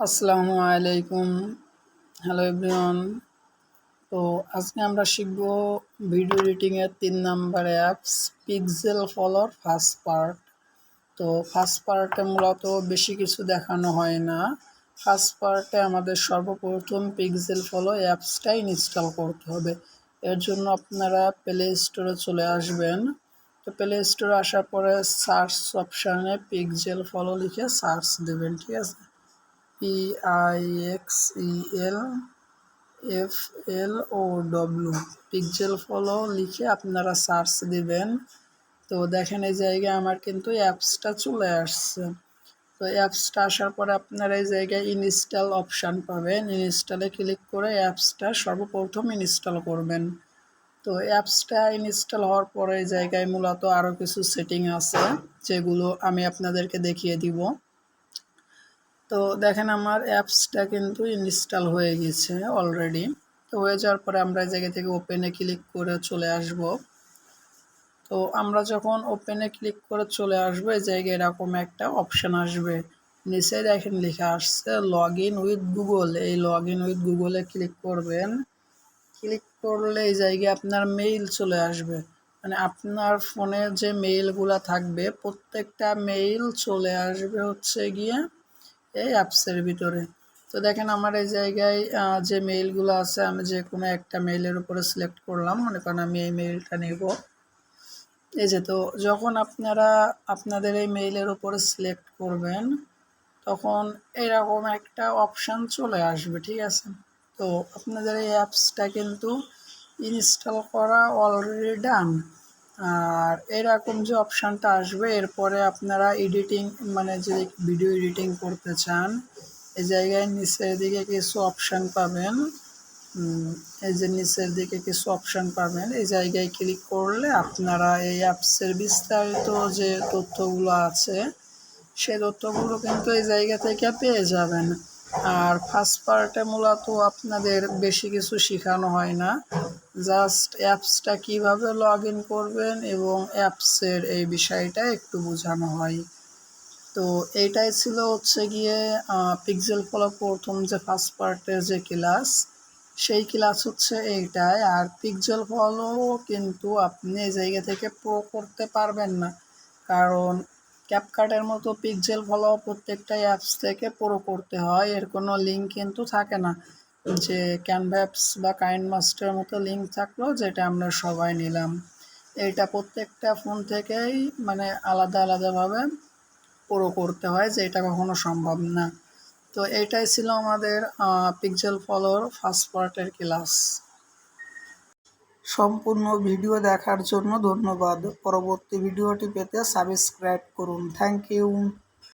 আসসালামু আলাইকুম। Hello everyone তো আজকে আমরা শিখব ভিডিও এডিটিংয়ের তিন নাম্বার অ্যাপস পিক্সেল ফলোর ফার্স্ট পার্ট তো ফার্স্ট পার্টে মূলত বেশি কিছু দেখানো হয় না। ফার্স্ট পার্টে আমাদের সর্বপ্রথম পিক্সেল ফলো অ্যাপসটাই ইনস্টল করতে হবে। এর জন্য আপনারা প্লে স্টোরে চলে আসবেন। তো প্লে স্টোরে আসার পরে সার্চ অপশানে পিক্সেল ফলো লিখে সার্চ দেবেন, ঠিক আছে? P I X E L F L O W pixel flow লিখে আপনারা সার্চ দিবেন। তো দেখেন এই জায়গায় আমার কিন্তু অ্যাপসটা চলে আসছে। তো অ্যাপসটা আসার পরে আপনারা এই জায়গায় ইনস্টল অপশান পাবেন। ইনস্টলে ক্লিক করে অ্যাপসটা সর্বপ্রথম ইনস্টল করবেন। তো অ্যাপসটা ইনস্টল হওয়ার পরে এই জায়গায় মূলত আরও কিছু সেটিং আছে, যেগুলো আমি আপনাদেরকে দেখিয়ে দিব। তো দেখেন আমার অ্যাপসটা কিন্তু ইনস্টল হয়ে গেছে অলরেডি তো হয়ে যাওয়ার পরে আমরা জায়গা থেকে ওপেনে ক্লিক করে চলে আসব। তো আমরা যখন ওপেনে ক্লিক করে চলে আসব, এই জায়গায় এরকম একটা অপশান আসবে। নিচে দেখেন লেখা আসছে লগ ইন উইথ গুগল এই লগ ইন উইথ গুগলে ক্লিক করবেন। ক্লিক করলে এই জায়গায় আপনার মেইল চলে আসবে। মানে আপনার ফোনে যে মেইলগুলো থাকবে, প্রত্যেকটা মেইল চলে আসবে হচ্ছে গিয়ে এই অ্যাপসের ভিতরে। তো দেখেন আমার এই জায়গায় যে মেইলগুলো আছে, আমি যে কোনো একটা মেইলের উপরে সিলেক্ট করলাম। মনে করেন আমি এই মেইলটা নেব। এই যে তো, যখন আপনারা আপনাদের এই মেইলের উপরে সিলেক্ট করবেন, তখন এরকম একটা অপশান চলে আসবে, ঠিক আছে? তো আপনাদের এই অ্যাপসটা কিন্তু ইনস্টল করা অলরেডি ডান আর এরকম যে অপশানটা আসবে, এরপরে আপনারা এডিটিং মানে যে ভিডিও এডিটিং করতে চান এই জায়গায় নিচের দিকে কিছু অপশান পাবেন। এই যে নিচের দিকে কিছু অপশান পাবেন। এই জায়গায় ক্লিক করলে আপনারা এই অ্যাপসের বিস্তারিত যে তথ্যগুলো আছে সেই তথ্যগুলো কিন্তু এই জায়গা থেকে পেয়ে যাবেন। আর ফার্স্ট পার্টে মূলত আপনাদের বেশি কিছু শেখানো হয় না। জাস্ট অ্যাপসটা কীভাবে লগ ইন করবেন এবং অ্যাপসের এই বিষয়টা একটু বোঝানো হয়। তো এইটাই ছিল হচ্ছে গিয়ে পিক্সেল ফলো প্রথম যে ফার্স্ট পার্টের যে ক্লাস সেই ক্লাস হচ্ছে এইটাই। আর পিক্সেল ফলো কিন্তু আপনি এই জায়গা থেকে প্রো করতে পারবেন না। কারণ ক্যাপকার্টের মতো পিক্সেল ফলো প্রত্যেকটা অ্যাপস থেকে পুরো করতে হয়, এর কোনো লিঙ্ক কিন্তু থাকে না। যে ক্যানভ্যাপস বা কাইন্ড মাস্টার মতো লিঙ্ক থাকল, যেটা আমরা সবাই নিলাম। এইটা প্রত্যেকটা ফোন থেকেই মানে আলাদা আলাদাভাবে পুরো করতে হয়, যে এটা কখনো সম্ভব না। তো এইটাই ছিল আমাদের পিক্সেল ফলোর ফার্স্ট পার্টের ক্লাস সম্পূর্ণ ভিডিও দেখার জন্য ধন্যবাদ। পরবর্তী ভিডিওটি পেতে সাবস্ক্রাইব করুন। Thank you